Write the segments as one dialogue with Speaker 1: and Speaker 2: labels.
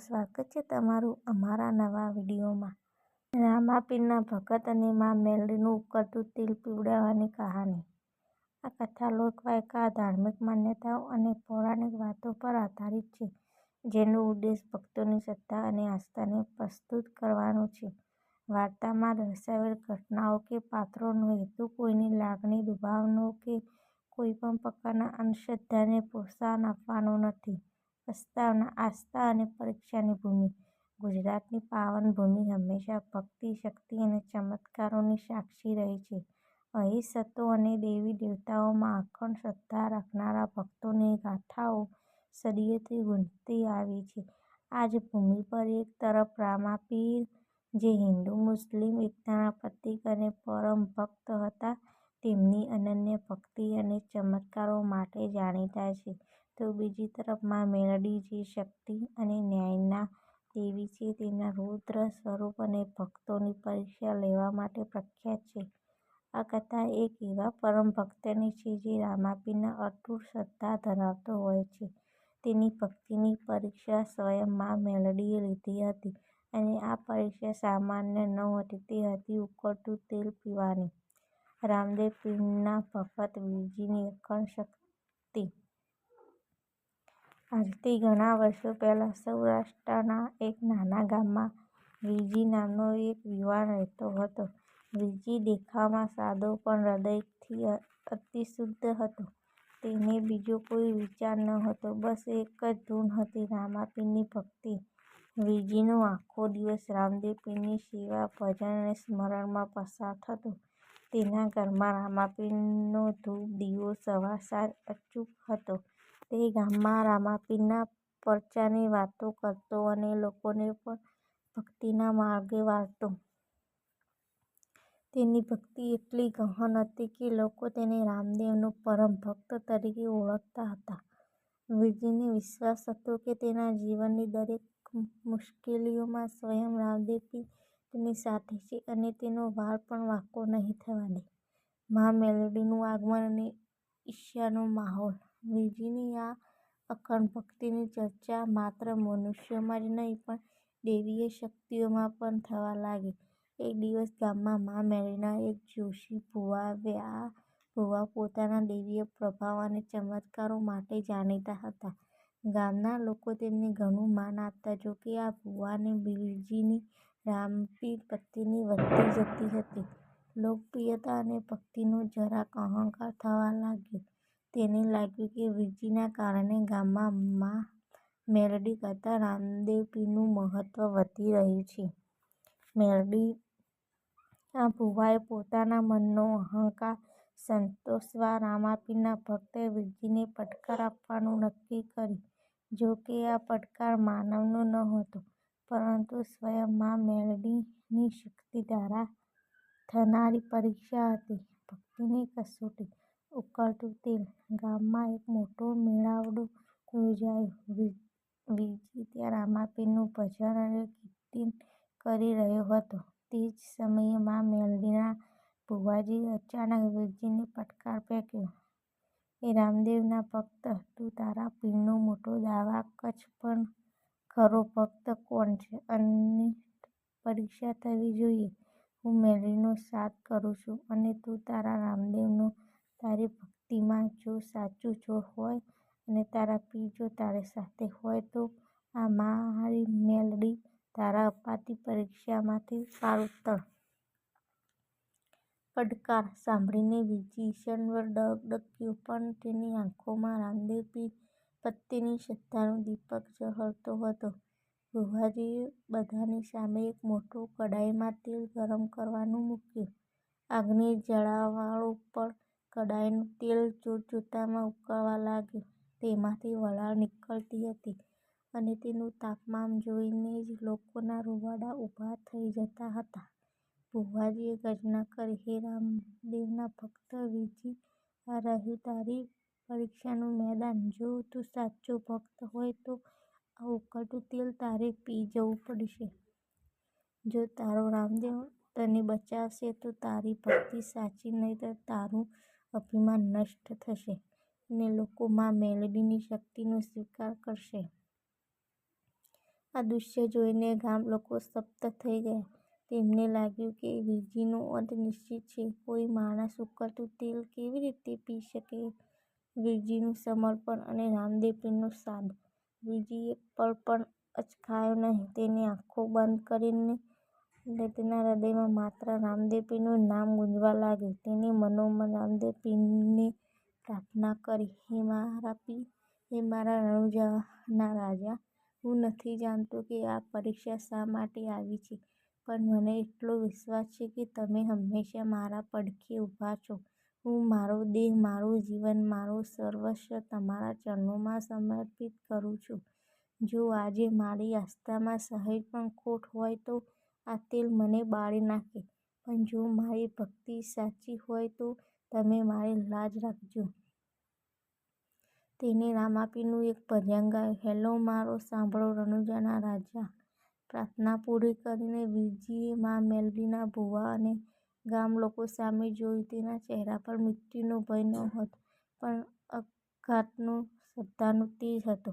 Speaker 1: સ્વાગત છે તમારું અમારા નવા વિડીયોમાં. રામાપીરના ભગત અને મા મેલડીનું ઉકળતું તેલ પીવડાવવાની કહાની. આ કથા લોકવાયકા, ધાર્મિક માન્યતાઓ અને પૌરાણિક વાતો પર આધારિત છે, જેનો ઉદ્દેશ ભક્તોની શ્રદ્ધા અને આસ્થાને પ્રસ્તુત કરવાનો છે. વાર્તામાં દર્શાવેલ ઘટનાઓ કે પાત્રોનો હેતુ કોઈની લાગણી દુભાવનો કે કોઈપણ પ્રકારના અંધશ્રદ્ધાને પ્રોત્સાહન આપવાનો નથી. પ્રસ્તાવના: આસ્થા અને પરીક્ષાની ભૂમિ. ગુજરાતની પાવન ભૂમિ હંમેશા ભક્તિ, શક્તિ અને ચમત્કારોની સાક્ષી રહી છે. અહીં સતો અને દેવી-દેવતાઓમાં અખંડ શ્રદ્ધા રાખનારા ભક્તોની ગાથાઓ સદીઓથી ગુંજતી આવી છે. આજ ભૂમિ પર એક તરફ રામાપીર, જે હિન્દુ-મુસ્લિમ એકતાના પ્રતીક અને પરમ ભક્ત હતા, તેમની અનન્ય ભક્તિ અને ચમત્કારો માટે જાણીતા છે, તો બીજી તરફ મા મેલડી, જે શક્તિ અને ન્યાયના દેવી છે, તેના રૌદ્ર સ્વરૂપ અને ભક્તોની પરીક્ષા લેવા માટે પ્રખ્યાત છે. આ કથા એક એવા પરમ ભક્તની છે, જે રામાપીના અતૂટ શ્રદ્ધા ધરાવતો હોય છે. તેની ભક્તિની પરીક્ષા સ્વયં મા મેલડીએ લીધી હતી, અને આ પરીક્ષા સામાન્ય નહોતી, તે હતી ઉકળતું તેલ પીવાની. રામદેવ પીરના ભગત વીરજીની અખંડ ભક્તિ. આજથી ઘણા વર્ષો પહેલાં સૌરાષ્ટ્રના એક નાના ગામમાં વીરજી નામનો એક યુવાન રહેતો હતો. વીરજી દેખાવમાં સાદો પણ હૃદયથી અતિ શુદ્ધ હતો. તેને બીજો કોઈ વિચાર નહોતો, બસ એક જ ધૂન હતી રામાપીરની ભક્તિ. વીરજીનો આખો દિવસ રામદેવ પીરની સેવા, ભજન અને સ્મરણમાં પસાર થતો. તેના ઘરમાં રામાપીરનો ધૂપ-દીવો સવાર-સાંજ અચૂક હતો. તે ગામમાં રામાપીરના પરચાની વાતો કરતો અને લોકોને પણ ભક્તિના માર્ગે વાળતો. તેની ભક્તિ એટલી ગહન હતી કે લોકો તેને રામદેવનો પરમ ભક્ત તરીકે ઓળખતા હતા. વીરજીને વિશ્વાસ હતો કે તેના જીવનની દરેક મુશ્કેલીઓમાં સ્વયં રામદેવ તેની સાથે છે અને તેનો વાળ પણ વાંકો નહીં થવા દે. મા મેલડીનું આગમન અને ઈર્ષ્યાનો માહોલ. વીરજીની આ અખંડ ભક્તિની ચર્ચા માત્ર મનુષ્યોમાં જ નહીં, પણ દૈવીય શક્તિઓમાં પણ થવા લાગી. એક દિવસ ગામમાં મા મેરીના એક જોશી ભુવા આવ્યા. આ ભુવા પોતાના દૈવીય પ્રભાવ અને ચમત્કારો માટે જાણીતા હતા. ગામના લોકો તેમને ઘણું માન આપતા. જોકે આ ભુવાને બીરજીની રામપી પ્રત્યેની વધતી જતી હતી લોકપ્રિયતા અને ભક્તિનો જરાક અહંકાર થવા લાગ્યો. તેને લાગ્યું કે વીરજીના કારણે ગામમાં મા મેલડી કરતાં રામદેવપીનું મહત્ત્વ વધી રહ્યું છે. મેલડી: આ ભુવાએ પોતાના મનનો અહંકાર સંતોષવા રામાપીરના ભક્ત વીરજીને પડકાર આપવાનું નક્કી કર્યું. જોકે આ પડકાર માનવનો નહોતો, પરંતુ સ્વયં મા મેલડીની શક્તિ દ્વારા થનારી પરીક્ષા હતી. ભક્તિની કસોટી. ઉકળતું તેલ. ગામમાં એક મોટો મેળાવડો યોજાયો. વીરજી ત્યાં રામાપીરનું ભજન અને કીર્તન કરી રહ્યો હતો. તે જ સમયે મા મેલડીના ભુવાજીએ અચાનક વીરજીને પડકાર ફેંક્યો: "એ રામદેવના ભક્ત, તું તારા પીરનો મોટો દાવા કચ્છ પણ ખરો ભક્ત કોણ છે? અને પરીક્ષા થવી જોઈએ. હું મેલડીનો સાથ કરું છું, અને તું તારા રામદેવનો. તારી ભક્તિમાં જો સાચું જોર હોય અને તારા પીર જો તારી સાથે હોય, તો આ મારી મેલડી તારા અપાતી પરીક્ષામાંથી પાર ઉતર." પડકાર સાંભળીને વીરજી ડગ ડગડગ્યો, પણ તેની આંખોમાં રામદેવ પીર પ્રત્યેની શ્રદ્ધાનો દીપક ઝળહળતો હતો. ગુહાજીએ બધાની સામે એક મોટો કડાઈમાં તેલ ગરમ કરવાનું મૂક્યું. આગની જળાવાળું પર કડાઈનું તેલ જોતજોતામાં ઉકળવા લાગ્યું. તેમાંથી વરાળ નીકળતી હતી, અને તેનું તાપમાન જોઈને જ લોકોના રૂંવાડા ઊભા થઈ જતા હતા. ભુવાજીએ ગર્જના કરી: "હે રામદેવના ભક્ત વીજી આ રહ્યું તારી પરીક્ષાનું મેદાન. જો તું સાચો ભક્ત હોય, તો આ ઉકળતું તેલ તારે પી જવું પડશે. જો તારો રામદેવ તને બચાવશે, તો તારી ભક્તિ સાચી, નહીંતર તારું અભિમાન નષ્ટ થશે, અને લોકો મા શક્તિનો સ્વીકાર કરશે." આ દૃશ્ય જોઈને ગામ લોકો સ્તબ્ધ થઈ ગયા. તેમને લાગ્યું કે વીરજીનો અંત નિશ્ચિત છે. કોઈ માણસ ઉકળતું તેલ કેવી રીતે પી શકે? વીરજીનું સમર્પણ અને રામદેવ પીરનો સાદ! વીરજી એક પળ પણ અચકાયો નહીં. તેની આંખો બંધ કરીને તેના હૃદયમાં માત્ર રામદેવ પીરનું નામ ગુંજવા લાગ્યું. તેણે મનોમન રામદેવ પ્રાર્થના કરી, હે મારા પીર! હે મારા રણુજાના રાજા! હું નથી જાણતો કે આ પરીક્ષા શા માટે આવી છે, પણ મને એટલો વિશ્વાસ છે કે તમે હંમેશા મારા પડખે ઊભા છો. હું મારો દેહ, મારું જીવન, મારું સર્વસ્વ તમારા ચરણોમાં સમર્પિત કરું છું. જો આજે મારી આસ્થામાં સહેજ પણ ખોટ હોય તો આ તેલ મને બાળી નાખે, પણ જો મારી ભક્તિ સાચી હોય તો તમે મારી લાજ રાખજો. તેને રામાપીનું એક ભજન ગાય હેલો મારો સાંભળો રણુજાના રાજા! પ્રાર્થના પૂરી કરીને વીરજીએ મા મેલડીના ભુવા અને ગામ લોકો સામે જોયું. તેના ચહેરા પર મૃત્યુનો ભય નહોતો, પણ અઘાતનો શ્રદ્ધાનો તેજ હતો.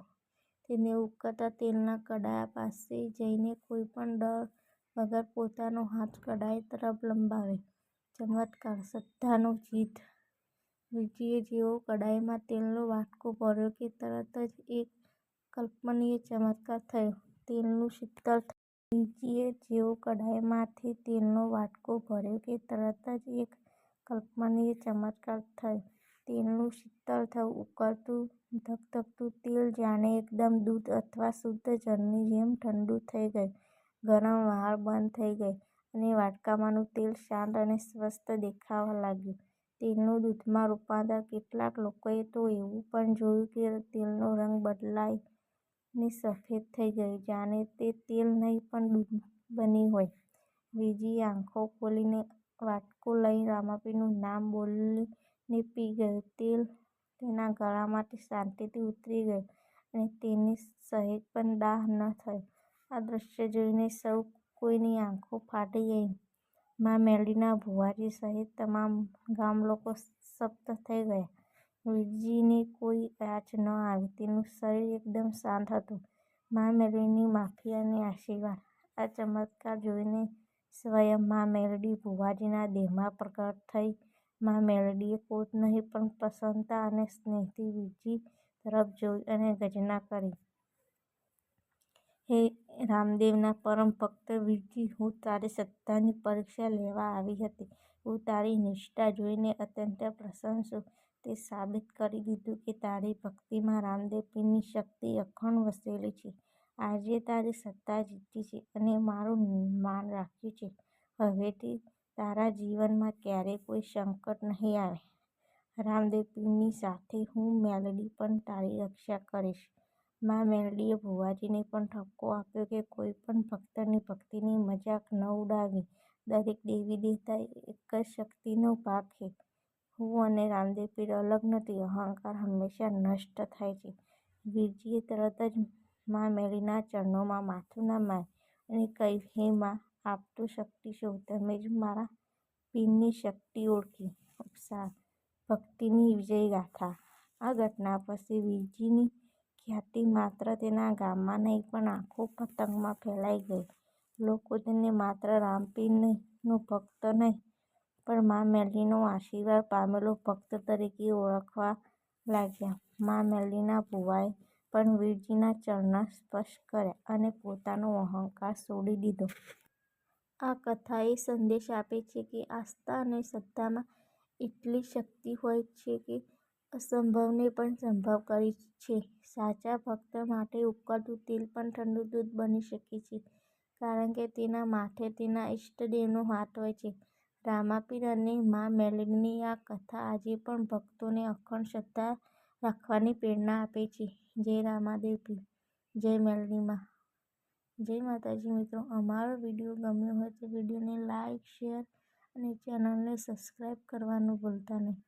Speaker 1: તેને ઉકળતા તેલના કડાયા પાસે જઈને કોઈ પણ ડર વગર પોતાનો હાથ કડાઈ તરફ લંબાવે ચમત્કાર! શ્રદ્ધાનો જીત! વિજયે જેવો કડાઈમાં તેલનો વાટકો ભર્યો કે તરત જ એક કલ્પનીય ચમત્કાર થયો. તેલનું શીતળ વિજયે જેવો કડાઈમાંથી તેલનો વાટકો ભર્યો કે તરત જ એક કલ્પનીય ચમત્કાર થયો. તેલનું શીતળ થયું. ઉકળતું, ધકધકતું તેલ જાણે એકદમ દૂધ અથવા શુદ્ધ જળની જેમ ઠંડુ થઈ ગયું. ગરમ વાળ બંધ થઈ ગઈ અને વાટકામાંનું તેલ શાંત અને સ્વસ્થ દેખાવા લાગ્યું. તેલનું દૂધમાં રૂપાંતર! કેટલાક લોકોએ તો એવું પણ જોયું કે તેલનો રંગ બદલાઈને સફેદ થઈ ગયો, જાણે તે તેલ નહીં પણ દૂધ બની હોય. બીજી આંખો ખોલીને વાટકો લઈ રામાપીરનું નામ બોલીને પી ગયો. તેલ તેના ગળામાંથી શાંતિથી ઉતરી ગયું અને તેને સહેજ પણ દાહ ન થયો. આ દૃશ્ય જોઈને સૌ કોઈની આંખો ફાટી ગઈ. મા મેલડીના ભુવાજી સહિત તમામ ગામલોકો સ્તબ્ધ થઈ ગયા. વીરજીને કોઈ યાદ ન આવી. તેનું શરીર એકદમ શાંત હતું. મા મેલડીની માફી અને આશીર્વાદ! આ ચમત્કાર જોઈને સ્વયં મા મેલડી ભુવાજીના દેહમાં પ્રગટ થઈ. મા મેલડીએ ક્રોધ નહીં, પણ પ્રસન્નતા અને સ્નેહથી વીરજી તરફ જોઈ અને ગર્જના કરી. હે, રામદેવના પરમ ભક્ત વીરજી! હું તારી સત્તાની પરીક્ષા લેવા આવી હતી. હું તારી નિષ્ઠા જોઈને અત્યંત પ્રસન્ન છું. તે સાબિત કરી દીધું કે તારી ભક્તિમાં રામદેવપીની શક્તિ અખંડ વસેલી છે. આજે તારી સત્તા જીતી છે અને મારું માન રાખ્યું છે. હવેથી તારા જીવનમાં ક્યારેય કોઈ સંકટ નહીં આવે. રામદેવ પીરની સાથે હું મેલડી પણ તારી રક્ષા કરીશ. મા મેલડીએ ભુવાજીને પણ ઠપકો આપ્યો કે કોઈ પણ ભક્તની ભક્તિની મજાક ન ઉડાવવી. દરેક દેવી દેવતા એક જ શક્તિનો ભાગ છે. હું અને રામદેવ પીર અલગ નથી. અહંકાર હંમેશા નષ્ટ થાય છે. વીરજીએ તરત જ મા મેળીના ચરણોમાં માથું નમાવ્યું અને કહ્યું, હે મા! આપ તો શક્તિ છો. તમે જ મારા પીરની શક્તિ ઓળખી. ઉપસાર: ભક્તિની વિજયગાથા! આ ઘટના પછી વીરજીની ખ્યાતિ માત્ર તેના ગામમાં નહીં, પણ આખું પતંગમાં ફેલાઈ ગઈ. લોકો તેને માત્ર રામપીરનો ભક્ત નહીં, પણ મા મેલીનો આશીર્વાદ પામેલો ભક્ત તરીકે ઓળખવા લાગ્યા. મા મેલીના ભુવાએ પણ વીરજીના ચરણ સ્પર્શ કર્યા અને પોતાનો અહંકાર છોડી દીધો. આ કથા એ સંદેશ આપે છે કે આસ્થા અને શ્રદ્ધામાં એટલી શક્તિ હોય છે કે અસંભવને પણ સંભવ કરી છે. સાચા ભક્ત માટે ઉકળતું તેલ પણ ઠંડુ દૂધ બની શકે છે, કારણ કે તેના માથે તેના ઈષ્ટદેવનો હાથ હોય છે. રામાપીર અને મા મેલડીની આ કથા આજે પણ ભક્તોને અખંડ શ્રદ્ધા રાખવાની પ્રેરણા આપે છે. જય રામાદેવ! જય મેલડી! જય માતાજી મિત્રો, અમારો વીડિયો ગમ્યો હોય તો વિડીયોને લાઈક, શેર અને ચેનલને સબસ્ક્રાઈબ કરવાનું ભૂલતા નહીં.